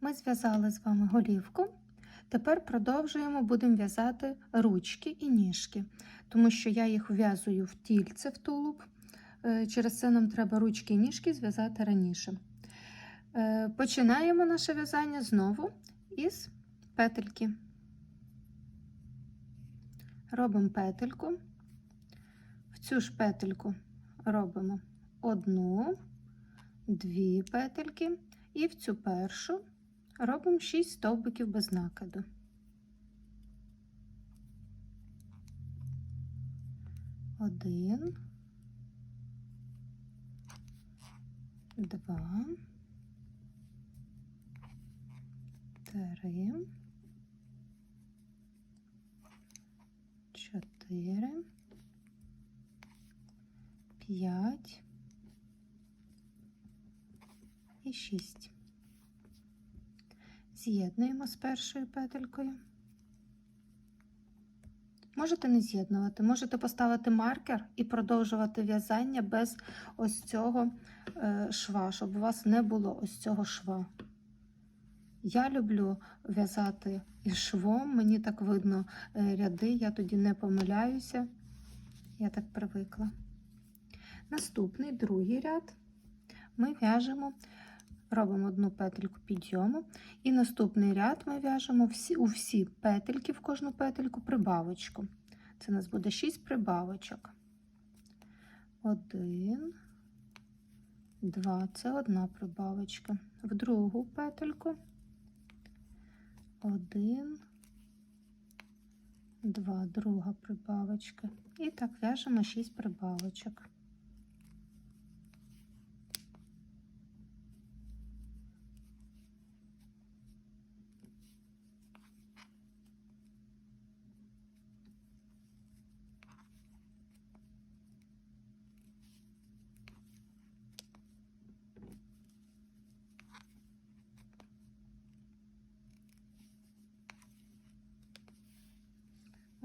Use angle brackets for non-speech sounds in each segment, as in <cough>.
Ми зв'язали з вами голівку. Тепер продовжуємо, будемо в'язати ручки і ніжки, тому що я їх в'язую в тільце, в тулуб. Е, Через це нам треба ручки і ніжки зв'язати раніше. Е, Починаємо наше в'язання знову із петельки. Робимо петельку. В цю ж петельку робимо одну, дві петельки, і в цю першу робимо 6 стовбиків без накиду. Один, два, три, чотири, п'ять. І шість. З'єднуємо з першою петелькою. Можете не з'єднувати, можете поставити маркер і продовжувати в'язання без ось цього е, шва, щоб у вас не було ось цього шва. Я люблю в'язати із швом, мені так видно е, ряди, я тоді не помиляюся. Я так привикла. Наступний другий ряд ми в'яжемо, робимо одну петельку підйому, і наступний ряд ми в'яжемо всі, у всі петельки, в кожну петельку прибавочку. Це у нас буде 6 прибавочок. Один, два, це одна прибавочка. В другу петельку. Один, два, друга прибавочка. І так в'яжемо 6 прибавочок.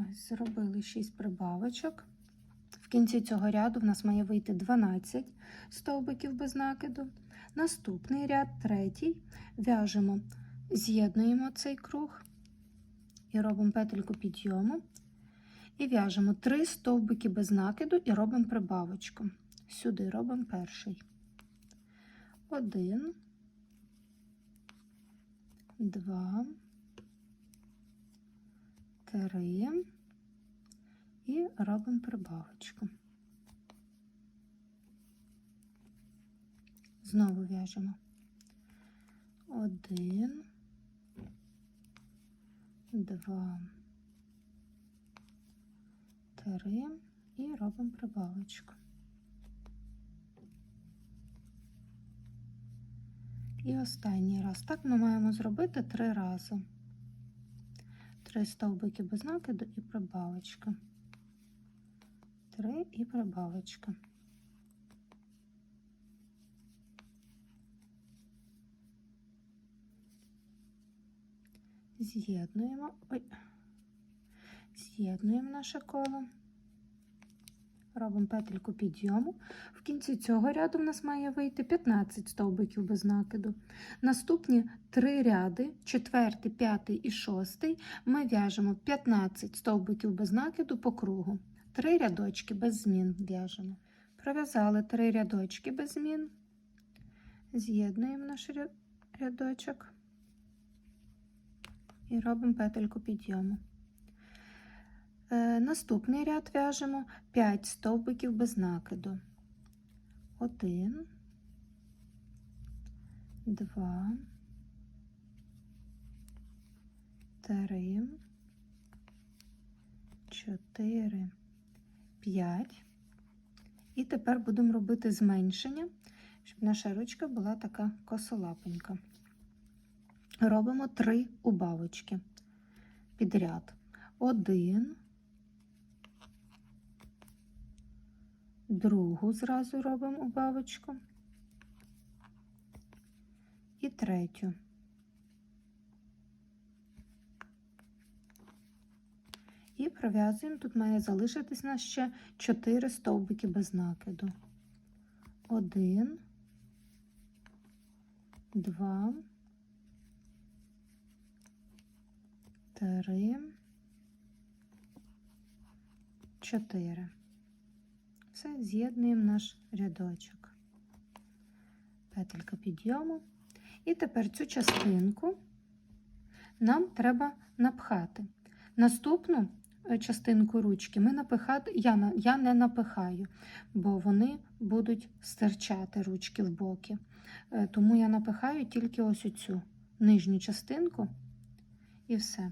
Ось, зробили 6 прибавочок. В кінці цього ряду в нас має вийти 12 стовбиків без накиду. Наступний ряд, третій, в'яжемо, з'єднуємо цей круг і робимо петельку підйому. І в'яжемо 3 стовбики без накиду і робимо прибавочку. Сюди робимо перший. Один, два, три і робимо прибавочку. Знову в'яжемо один, два, три і робимо прибавочку. І останній раз. Так ми маємо зробити три рази. Три стовбики без накиду і прибавочка. Три і прибавочка. З'єднуємо, ой, з'єднуємо наше коло, робимо петельку підйому. В кінці цього ряду в нас має вийти 15 стовбиків без накиду. Наступні три ряди, четвертий, п'ятий і шостий, ми в'яжемо 15 стовбиків без накиду по кругу. Три рядочки без змін в'яжемо. Пров'язали три рядочки без змін, з'єднуємо наш рядочок і робимо петельку підйому. Е, наступний ряд в'яжемо 5 стовбиків без накиду. 1, 2, 3, 4, 5. І тепер будемо робити зменшення, щоб наша ручка була така косолапенька. Робимо три убавочки підряд. Один, другу зразу робимо убавочку і третю. І пров'язуємо, тут має залишитись нас ще 4 стовбики без накиду. 1, 2, 3, 4. Це з'єднуємо наш рядочок, петелька підйому. І тепер цю частинку нам треба напхати. Наступну е, частинку ручки ми напихати, я я не напихаю, бо вони будуть стирчати ручки в боки. Е, тому я напихаю тільки ось цю нижню частинку і все.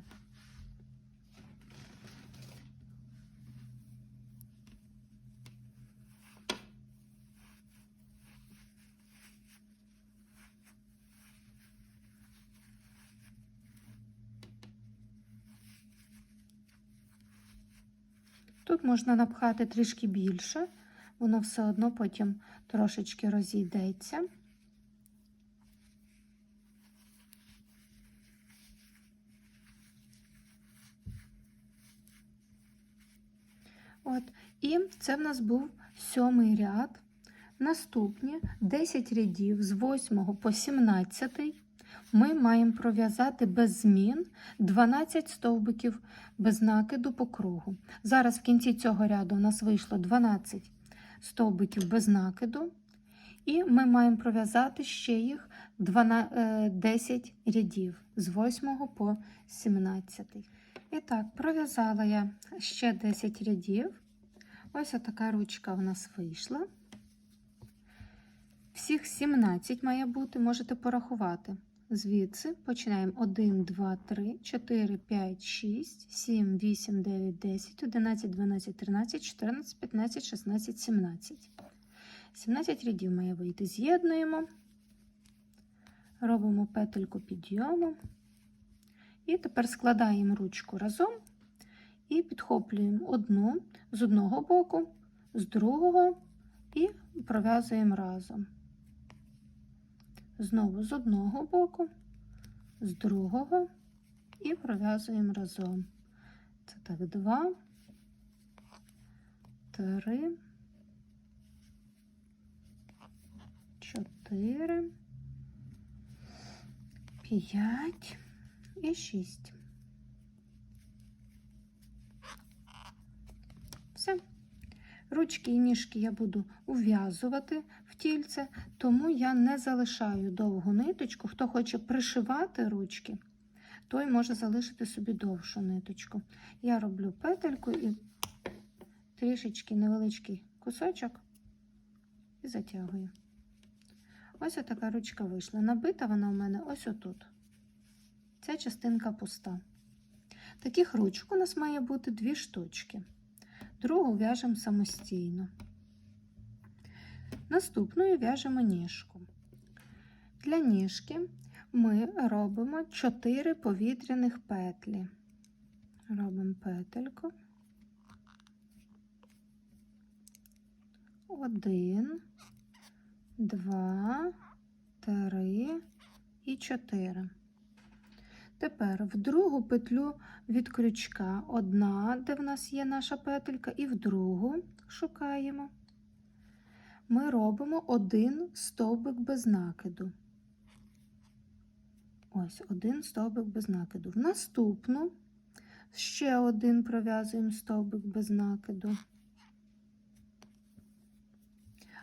Тут можна напхати трішки більше, воно все одно потім трошечки розійдеться. От, і це в нас був сьомий ряд. Наступні 10 рядів з 8 по 17 ми маємо пров'язати без змін 12 стовбиків без накиду по кругу. Зараз в кінці цього ряду у нас вийшло 12 стовбиків без накиду, і ми маємо пров'язати ще їх 12, е, 10 рядів з 8 по 17. І так, пров'язала я ще 10 рядів. Ось така ручка у нас вийшла. Всіх 17 має бути, можете порахувати. Звідси починаємо 1, 2, 3, 4, 5, 6, 7, 8, 9, 10, 11, 12, 13, 14, 15, 16, 17. 17 рядів має вийти. З'єднуємо, робимо петельку підйому. І тепер складаємо ручку разом і підхоплюємо одну з одного боку, з другого і пров'язуємо разом. Знову з одного боку, з другого і пров'язуємо разом. Це так, два, три, чотири, п'ять і шість. Все. Ручки і ніжки я буду ув'язувати тільце, тому я не залишаю довгу ниточку. Хто хоче пришивати ручки, той може залишити собі довшу ниточку. Я роблю петельку і трішечки невеличкий кусочок і затягую. Ось така ручка вийшла. Набита вона у мене ось отут. Ця частинка пуста. Таких ручок у нас має бути дві штучки. Другу в'яжемо самостійно. Наступною в'яжемо ніжку. Для ніжки ми робимо 4 повітряних петлі. Робимо петельку. Один, два, три і чотири. Тепер в другу петлю від крючка одна, де в нас є наша петелька, і в другу шукаємо. Ми робимо один стовбик без накиду. Ось один стовбик без накиду. В наступну ще один пров'язуємо стовбик без накиду.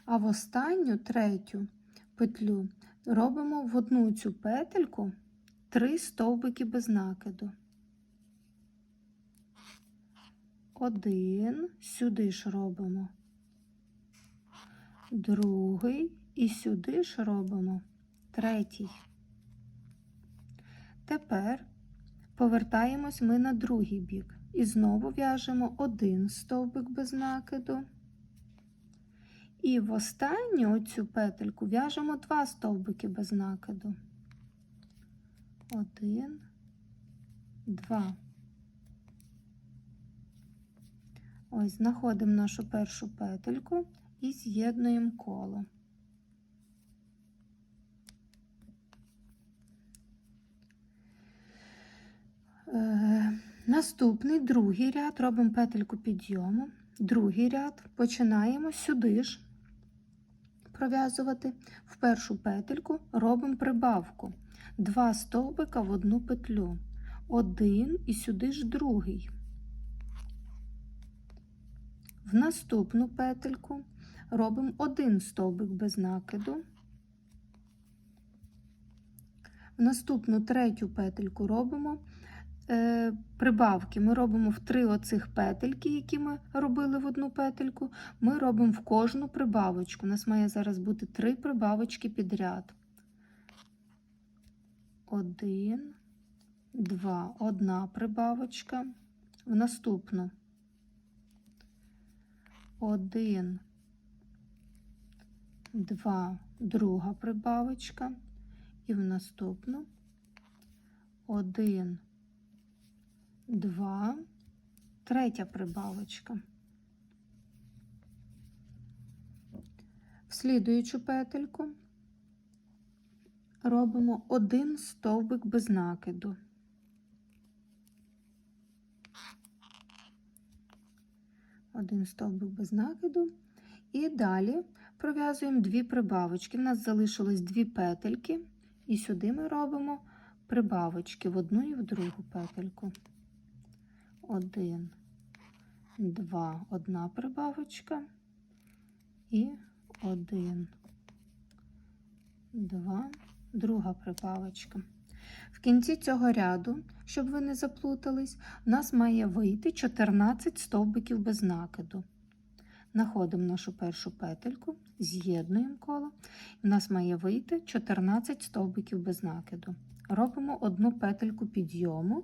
А в останню третю петлю робимо в одну цю петельку три стовбики без накиду. Один, сюди ж робимо, другий і сюди ж робимо третій. Тепер повертаємось ми на другий бік і знову в'яжемо один стовбик без накиду. І в останню оцю петельку в'яжемо два стовбики без накиду. Один, два. Ось, знаходимо нашу першу петельку і з'єднуємо коло. Е, наступний другий ряд робимо петельку підйому. Другий ряд починаємо сюди ж пров'язувати. В першу петельку робимо прибавку. Два стовбика в одну петлю. один і сюди ж другий. В наступну петельку робимо один стовбик без накиду. В наступну третю петельку робимо е, прибавки. Ми робимо в три оцих петельки, які ми робили в одну петельку, ми робимо в кожну прибавочку. У нас має зараз бути три прибавочки підряд. Один, два, одна прибавочка. В наступну. Один, два, друга прибавочка. І в наступну один, два, третя прибавочка. В слідуючу петельку робимо один стовбик без накиду. Один стовбик без накиду. І далі пров'язуємо дві прибавочки. У нас залишилось дві петельки, і сюди ми робимо прибавочки в одну і в другу петельку. Один, два, одна прибавочка і один, два, друга прибавочка. В кінці цього ряду, щоб ви не заплутались, у нас має вийти 14 стовбиків без накиду. Находимо нашу першу петельку, з'єднуємо коло, і в нас має вийти 14 стовбиків без накиду. Робимо одну петельку підйому.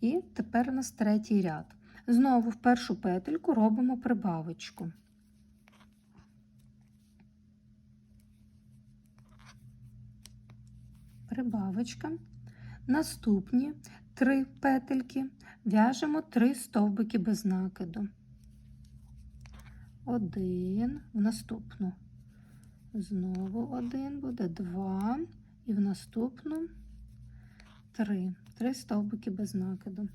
І тепер у нас третій ряд. Знову в першу петельку робимо прибавочку. Прибавочка. Наступні три петельки в'яжемо три стовбики без накиду. Один, в наступну. Знову один буде два, і в наступну три. Три стовбики без накиду.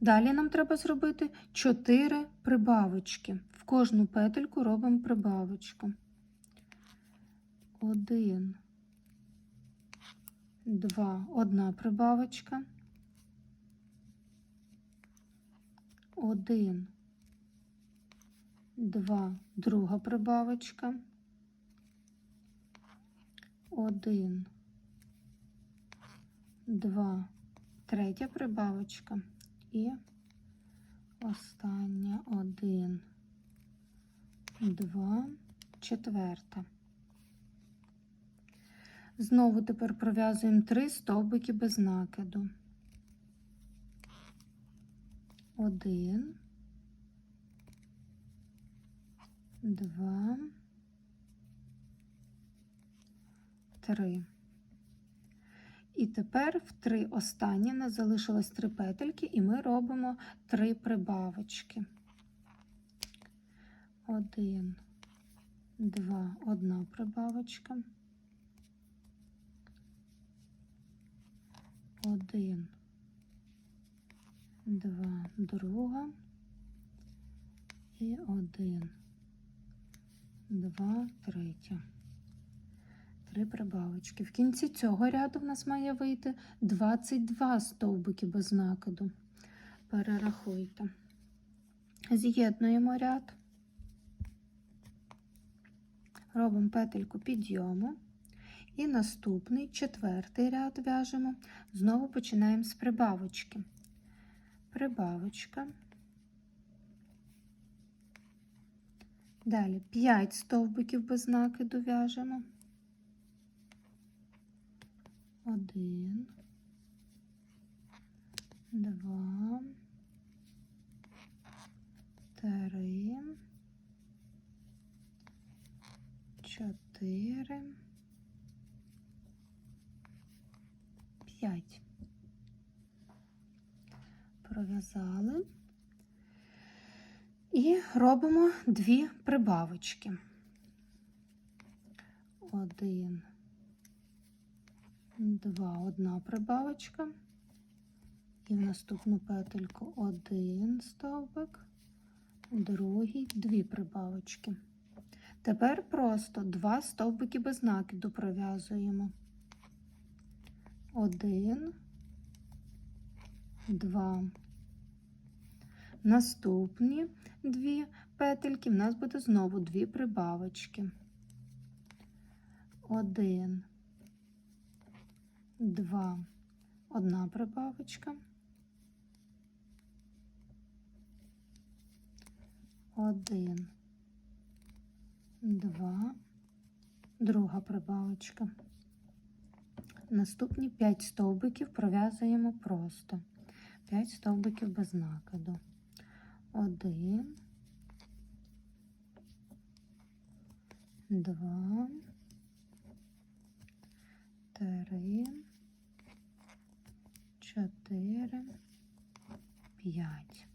Далі нам треба зробити 4 прибавочки. В кожну петельку робимо прибавочку. Один, два, одна прибавочка. Один, два, друга прибавочка. Один, два, третя прибавочка. І остання один, два, четверта. Знову тепер пров'язуємо три стовбики без накиду. Один, два, три. І тепер в три останні нас залишилось три петельки, і ми робимо три прибавочки. Один, два, одна прибавочка. Один, два, друга. І один, два, третя. Три прибавочки. В кінці цього ряду в нас має вийти 22 стовбики без накиду. Перерахуйте. З'єднуємо ряд, робимо петельку підйому. І наступний четвертий ряд в'яжемо. Знову починаємо з прибавочки. Прибавочка. Далі 5 стовбиків без накиду в'яжемо. Один, два, три, чотири, п'ять. Пров'язали і робимо дві прибавочки. Один два, одна прибавочка, і в наступну петельку один стовбик, другий, дві прибавочки. Тепер просто два стовбики без накиду пров'язуємо. Один, два. Наступні дві петельки в нас буде знову дві прибавочки. Один, два, одна прибавочка. Один, два, друга прибавочка. Наступні 5 стовбиків пров'язуємо просто. 5 стовбиків без накиду. Один, два, три, чотири, п'ять.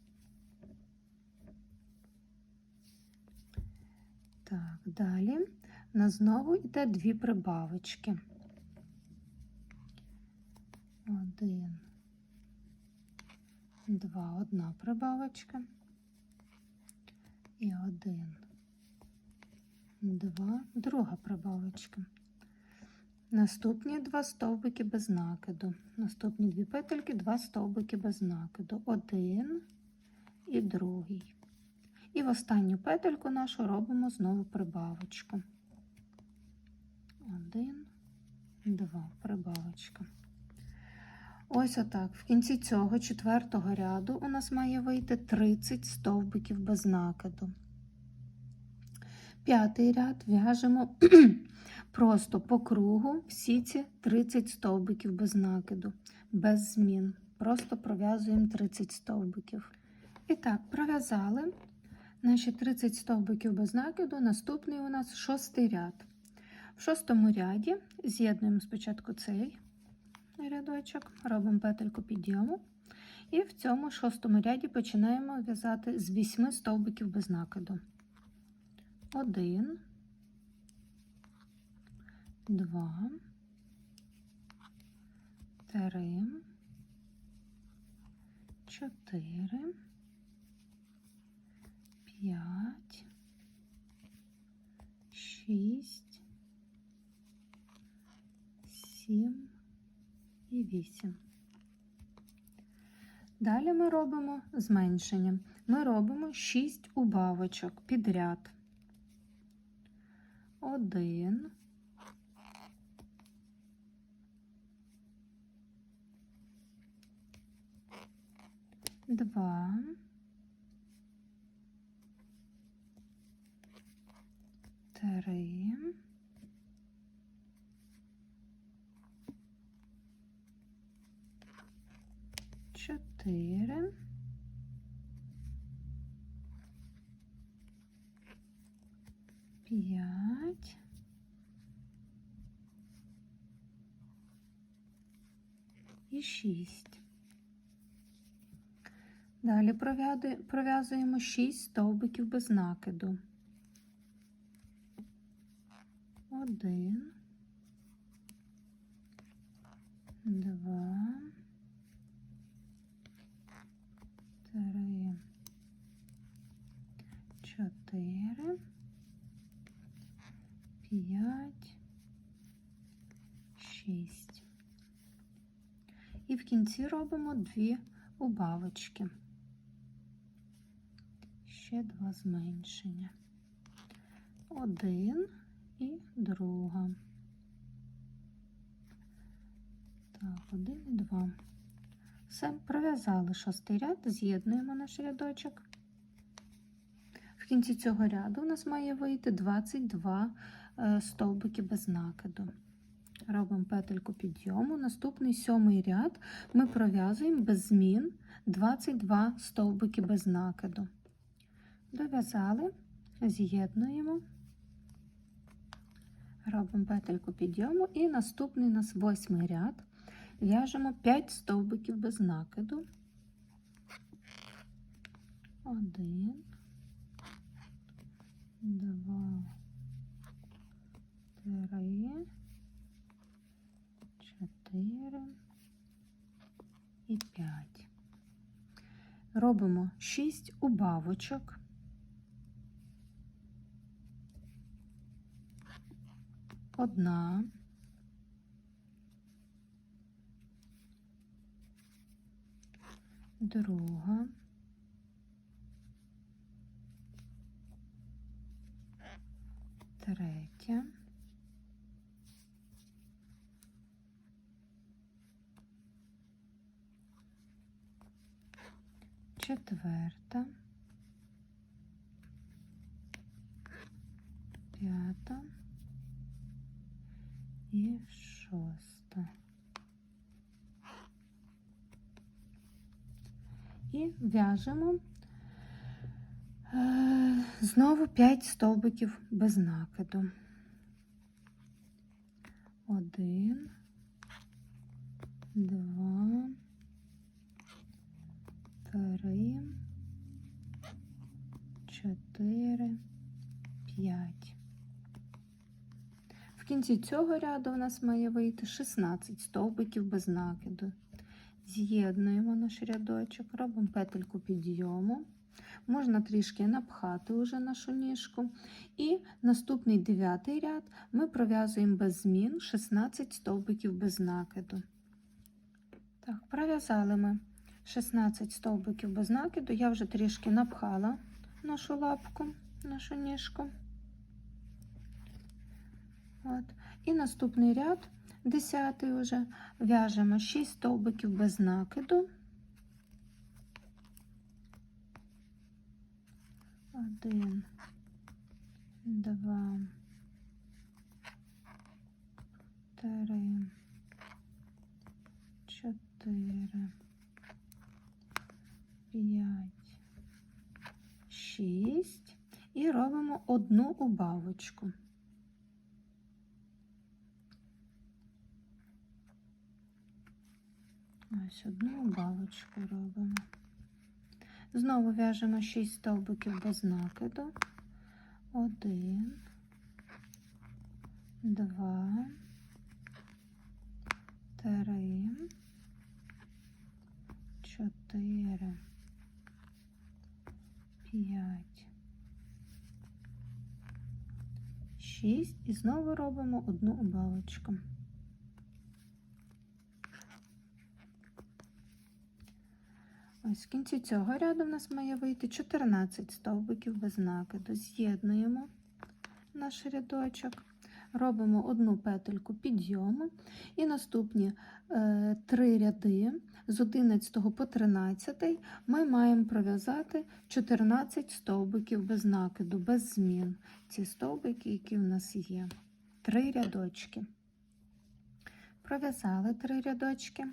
Так, далі на знову йде дві прибавочки. Один, два, одна прибавочка. І один, два, друга прибавочка. Наступні два стовбики без накиду. Наступні дві петельки, два стовбики без накиду. Один і другий. І в останню петельку нашу робимо знову прибавочку. Один, два, прибавочка. Ось отак. В кінці цього четвертого ряду у нас має вийти 30 стовбиків без накиду. П'ятий ряд в'яжемо <clears throat> просто по кругу всі ці 30 стовбиків без накиду, без змін. Просто пров'язуємо 30 стовбиків. І так, пров'язали наші 30 стовбиків без накиду. Наступний у нас шостий ряд. В шостому ряді з'єднуємо спочатку цей рядочок, робимо петельку підйому. І в цьому шостому ряді починаємо в'язати з 8 стовбиків без накиду. Один, два, три, чотири, п'ять, шість, сім. і 8. Далі ми робимо зменшення. Ми робимо 6 убавочок підряд. Один. Два. Три. Чотири. П'ять. І шість. Далі пров'язуємо шість стовбиків без накиду. Один, два. Три, чотири, п'ять, шість. І в кінці робимо дві убавочки. Ще два зменшення. Один і друга. Так, один і два. Все, пров'язали шостий ряд, з'єднуємо наш рядочок. В кінці цього ряду у нас має вийти 22 е, стовбики без накиду. Робимо петельку підйому. Наступний сьомий ряд ми пров'язуємо без змін 22 стовбики без накиду. Дов'язали, з'єднуємо, робимо петельку підйому і наступний у нас восьмий ряд. В'яжемо 5 стовбиків без накиду. Один, два, три, чотири і п'ять. Робимо 6 убавочок. Одна. Друга, третя, четверта, п'ята. І шоста. І в'яжемо е, знову 5 стовбиків без накиду. Один, два, три, чотири, п'ять. В кінці цього ряду у нас має вийти 16 стовбиків без накиду. З'єднуємо наш рядочок, робимо петельку підйому. Можна трішки напхати уже нашу ніжку. І наступний дев'ятий ряд ми пров'язуємо без змін 16 стовбиків без накиду. Так, пров'язали ми 16 стовбиків без накиду. Я вже трішки напхала нашу лапку, нашу ніжку. От. І наступний ряд, десятий вже, в'яжемо 6 стовбиків без накиду. Один, два, три, чотири, п'ять, шість. І робимо одну убавочку. Ось одну убавочку робимо. Знову в'яжемо 6 стовбиків без накиду. Один, два, три, чотири, п'ять, шість. І знову робимо одну убавочку. Ось в кінці цього ряду в нас має вийти 14 стовбиків без накиду. З'єднуємо наш рядочок, робимо одну петельку підйому і наступні е, три ряди з 11 по 13 ми маємо пров'язати 14 стовбиків без накиду, без змін. Ці стовбики, які в нас є. Три рядочки. Пров'язали три рядочки.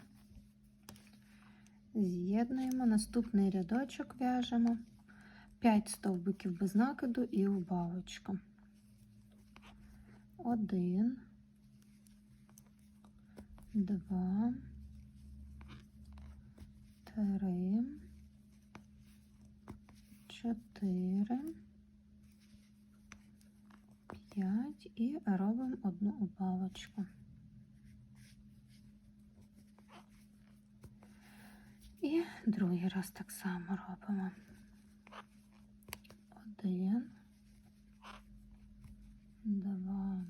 З'єднуємо наступний рядочок в'яжемо. 5 стовбиків без накиду і убавочка. Один, два, три, чотири, п'ять. І робимо одну убавочку. І другий раз так само робимо. Один, два,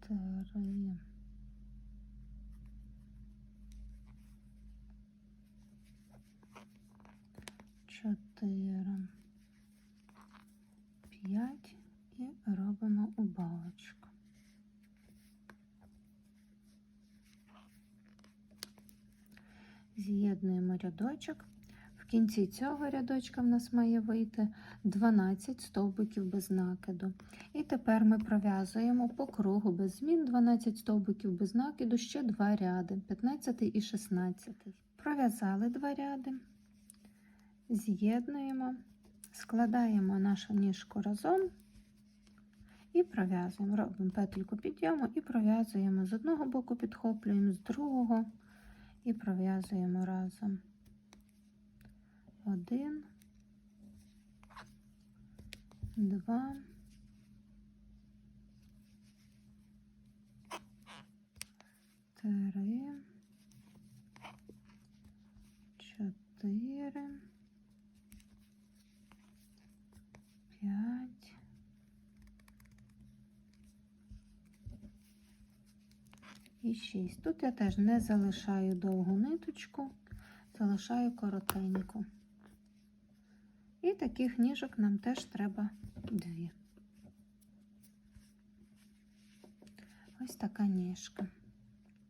три, чотири, п'ять. І робимо убавочку. З'єднуємо рядочок. В кінці цього рядочка в нас має вийти 12 стовбиків без накиду. І тепер ми пров'язуємо по кругу без змін 12 стовбиків без накиду, ще два ряди 15 і 16. Пров'язали два ряди, з'єднуємо, складаємо нашу ніжку разом і пров'язуємо. Робимо петельку підйому і пров'язуємо з одного боку, підхоплюємо з другого і пров'язуємо разом. Один, два, три, чотири, п'ять, і 6. Тут я теж не залишаю довгу ниточку, залишаю коротеньку. І таких ніжок нам теж треба дві. Ось така ніжка.